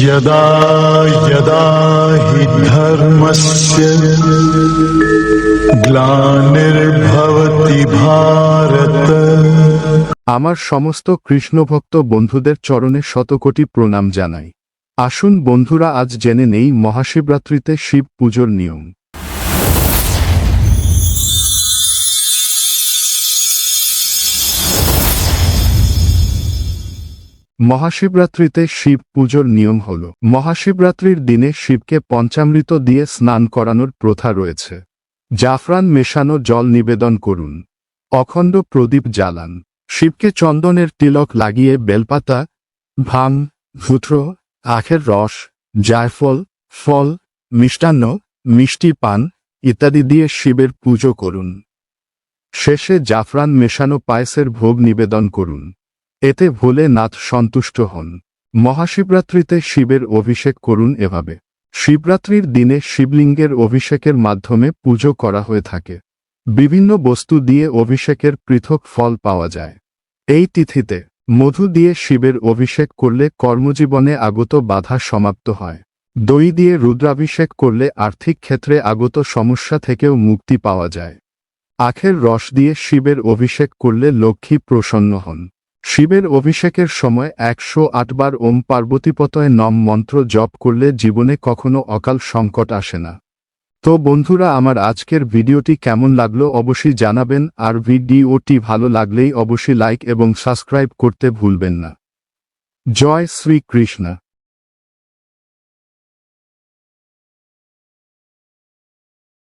यदा यदा हि धर्मस्य ग्लानिर्भवति भारत আমার সমস্ত কৃষ্ণভক্ত বন্ধুদের চরণে শতকোটি প্রণাম জানাই আসুন বন্ধুরা আজ জেনে নেই মহাশিবরাত্রিতে শিব পুজোর নিয়ম মহাশিবরাত্রিতে শিব পুজোর নিয়ম হল, মহাশিবরাত্রির দিনে শিবকে পঞ্চামৃত দিয়ে স্নান করানোর প্রথা রয়েছে। জাফরান মেশানো জল নিবেদন করুন। অখণ্ড প্রদীপ জ্বালান। শিবকে চন্দনের তিলক লাগিয়ে বেলপাতা, ভাং, ধুত্র, আখের রস, জায়ফল, ফল, মিষ্টান্ন, মিষ্টি পান ইত্যাদি দিয়ে শিবের পুজো করুন। শেষে জাফরান মেশানো পায়েসের ভোগ নিবেদন করুন। এতে ভোলেনাথ সন্তুষ্ট হন। মহাশিবরাত্রিতে শিবের অভিষেক করুন এভাবে। শিবরাত্রির দিনে শিবলিঙ্গের অভিষেকের মাধ্যমে পুজো করা হয়ে থাকে। বিভিন্ন বস্তু দিয়ে অভিষেকের পৃথক ফল পাওয়া যায়। এই তিথিতে মধু দিয়ে শিবের অভিষেক করলে কর্মজীবনে আগত বাধা সমাপ্ত হয়। দই দিয়ে রুদ্রাভিষেক করলে আর্থিক ক্ষেত্রে আগত সমস্যা থেকেও মুক্তি পাওয়া যায়। আখের রস দিয়ে শিবের অভিষেক করলে লক্ষ্মী প্রসন্ন হন। শিবের অভিষেকের সময় একশো আটবার ওম পার্বতীপতয় নম মন্ত্র জপ করলে জীবনে কখনো অকাল সংকট আসে না। তো বন্ধুরা, আমার আজকের ভিডিওটি কেমন লাগল অবশ্যই জানাবেন, আর ভিডিওটি ভালো লাগলেই অবশ্যই লাইক এবং সাবস্ক্রাইব করতে ভুলবেন না। জয় শ্রীকৃষ্ণ।